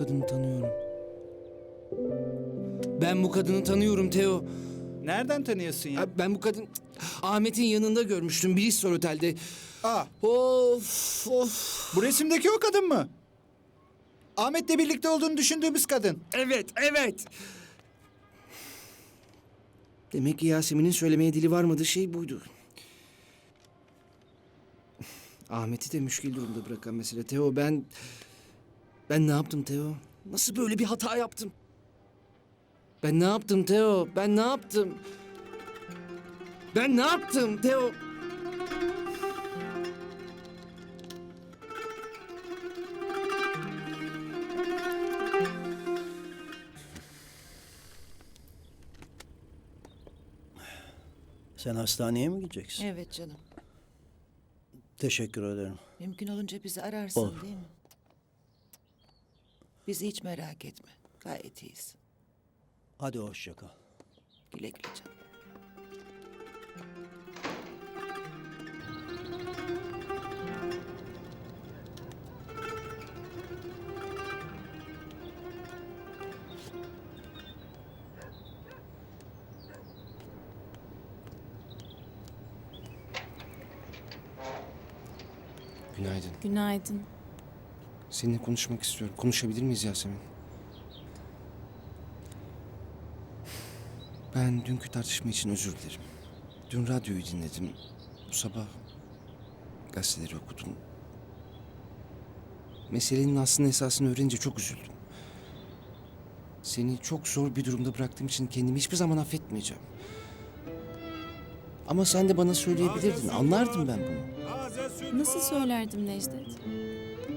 kadını tanıyorum. Ben bu kadını tanıyorum Teo. Nereden tanıyorsun ya? Ben bu kadın Ahmet'in yanında görmüştüm Bristol Otel'de. Aa, Of of. bu resimdeki o kadın mı? Ahmet'le birlikte olduğunu düşündüğümüz kadın. Evet evet. Demek ki Yasemin'in söylemeye dili varmadığı şey buydu. Ahmet'i de müşkil durumda bırakan mesele. Teo ben... Ben ne yaptım Teo? Nasıl böyle bir hata yaptım? Ben ne yaptım Teo? Ben ne yaptım? Ben ne yaptım Teo? Sen hastaneye mi gideceksin? Evet canım. Teşekkür ederim. Mümkün olunca bizi ararsın Olur. değil mi? Bizi hiç merak etme. Gayet iyiyiz. Hadi hoşça kal. Güle güle canım. Günaydın. Günaydın. Seninle konuşmak istiyorum. Konuşabilir miyiz Yasemin? Ben dünkü tartışma için özür dilerim. Dün radyoyu dinledim. Bu sabah gazeteleri okudum. Meselenin aslında esasını öğrenince çok üzüldüm. Seni çok zor bir durumda bıraktığım için kendimi hiçbir zaman affetmeyeceğim. Ama sen de bana söyleyebilirdin. Anlardım ben bunu. Nasıl söylerdim Necdet?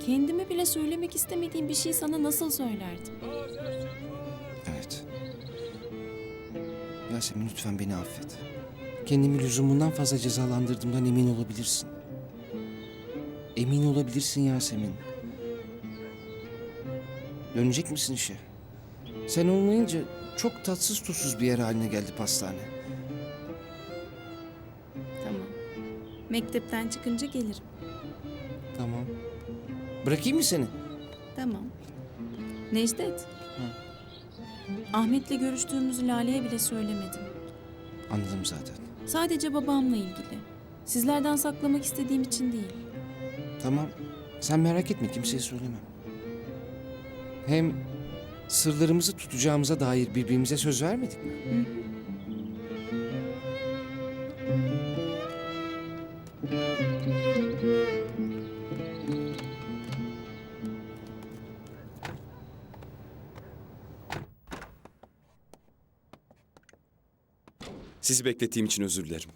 Kendime bile söylemek istemediğim bir şey sana nasıl söylerdim? Evet. Yasemin lütfen beni affet. Kendimi lüzumundan fazla cezalandırdığımdan emin olabilirsin. Emin olabilirsin Yasemin. Dönecek misin işe? Sen olmayınca çok tatsız tuzsuz bir yer haline geldi pastane. Tamam. Mektepten çıkınca gelirim. Tamam. Bırakayım mı seni? Tamam. Necdet. Ahmet'le görüştüğümüzü Lale'ye bile söylemedim. Anladım zaten. Sadece babamla ilgili. Sizlerden saklamak istediğim için değil. Tamam. Sen merak etme kimseye söylemem. Hem sırlarımızı tutacağımıza dair birbirimize söz vermedik mi? Sizi beklettiğim için özür dilerim.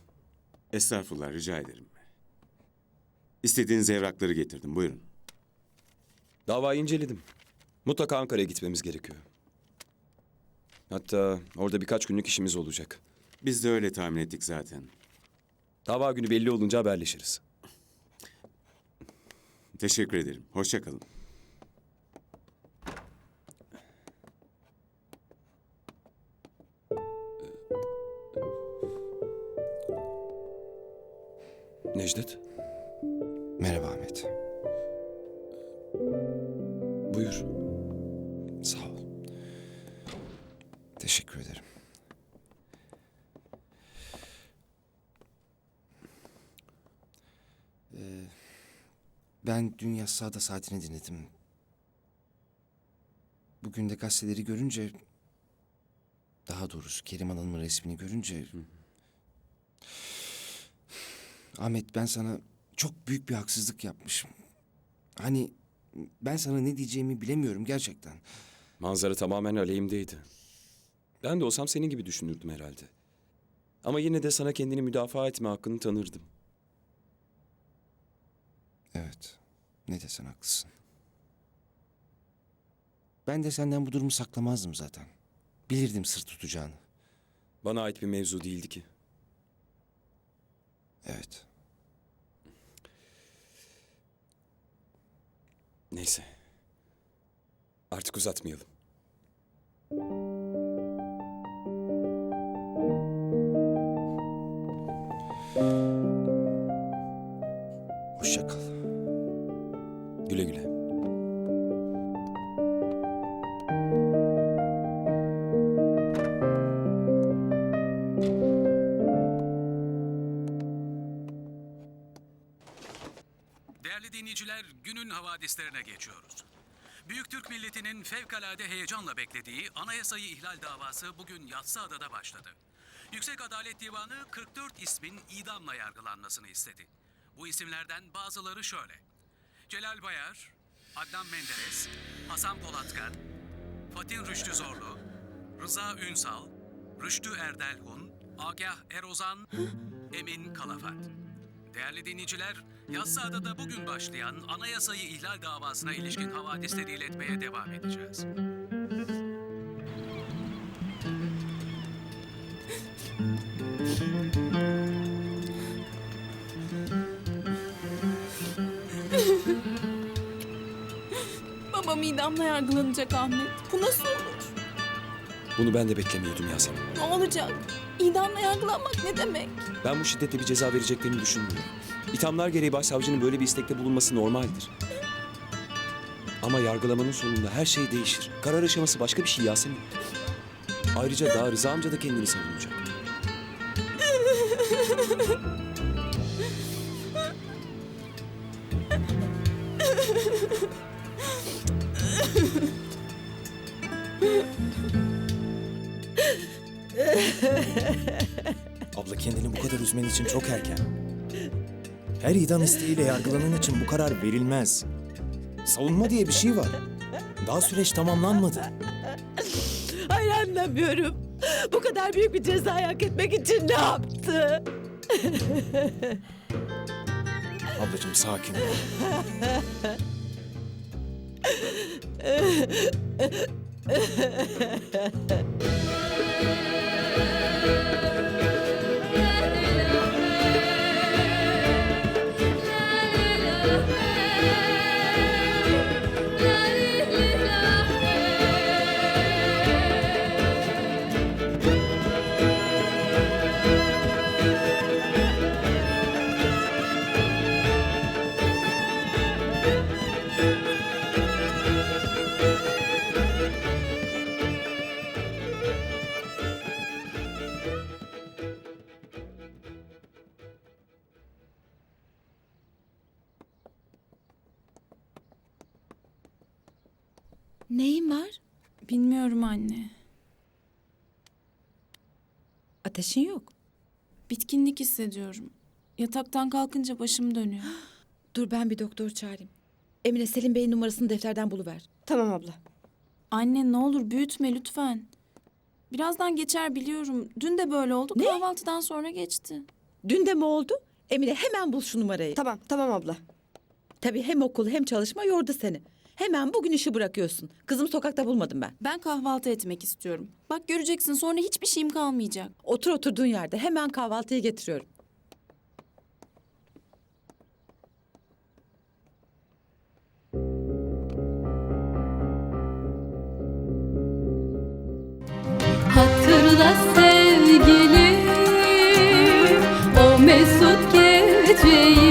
Estağfurullah rica ederim. İstediğiniz evrakları getirdim buyurun. Davayı inceledim. Mutlaka Ankara'ya gitmemiz gerekiyor. Hatta orada birkaç günlük işimiz olacak. Biz de öyle tahmin ettik zaten. Dava günü belli olunca haberleşiriz. Teşekkür ederim. Hoşça kalın. Necdet, Merhaba Ahmet. buyur. Sağ ol. Teşekkür ederim. Ee, ben dün Yassıada saatini dinledim. Bugün de gazeteleri görünce... Daha doğrusu Kerim Hanım'ın resmini görünce... Ahmet ben sana çok büyük bir haksızlık yapmışım. Hani ben sana ne diyeceğimi bilemiyorum gerçekten. Manzara tamamen aleyhimdeydi. Ben de olsam senin gibi düşünürdüm herhalde. Ama yine de sana kendini müdafaa etme hakkını tanırdım. Evet. Ne desen haklısın. Ben de senden bu durumu saklamazdım zaten. Bilirdim sır tutacağını. Bana ait bir mevzu değildi ki. Evet. Neyse. Artık uzatmayalım. Hoşça kal. Güle güle. Kulislerine geçiyoruz. Büyük Türk milletinin fevkalade heyecanla beklediği anayasayı ihlal davası bugün Yassıada'da başladı. Yüksek Adalet Divanı 44 ismin idamla yargılanmasını istedi. Bu isimlerden bazıları şöyle. Celal Bayar, Adnan Menderes, Hasan Polatkan, Fatin Rüştü Zorlu, Rıza Ünsal, Rüştü Erdelhun, Agah Erozan, Emin Kalafat. Değerli dinleyiciler, Yassıada'da bugün başlayan anayasayı ihlal davasına ilişkin havadisleri iletmeye devam edeceğiz. Babam idamla yargılanacak Ahmet. Bu nasıl olur? Bunu ben de beklemiyordum Yasemin. Ne olacak? İdamla yargılanmak ne demek? Ben bu şiddette bir ceza vereceklerini düşünmüyorum. İthamlar gereği başsavcının böyle bir istekte bulunması normaldir. Ama yargılamanın sonunda her şey değişir. Karar aşaması başka bir şey Yasemin. Ayrıca daha Rıza amca da kendini savunacak. Abla kendini bu kadar üzmen için çok erken. Her idam isteğiyle yargılanan için bu karar verilmez. Savunma diye bir şey var. Daha süreç tamamlanmadı. Hayır anlamıyorum. Bu kadar büyük bir ceza hak etmek için ne yaptı? Ablacığım sakin ol. Neyin var? Bilmiyorum anne. Ateşin yok. Bitkinlik hissediyorum. Yataktan kalkınca başım dönüyor. Dur ben bir doktor çağırayım. Emine Selim Bey'in numarasını defterden buluver. Tamam abla. Anne ne olur büyütme lütfen. Birazdan geçer biliyorum. Dün de böyle oldu. Ne? Kahvaltıdan sonra geçti. Dün de mi oldu? Emine hemen bul şu numarayı. Tamam, tamam abla. Tabii hem okul hem çalışma yordu seni. Hemen bugün işi bırakıyorsun. Kızım sokakta bulmadım ben. Ben kahvaltı etmek istiyorum. Bak göreceksin sonra hiçbir şeyim kalmayacak. Otur oturduğun yerde hemen kahvaltıyı getiriyorum. Hatırla sevgilim o mesut geceyi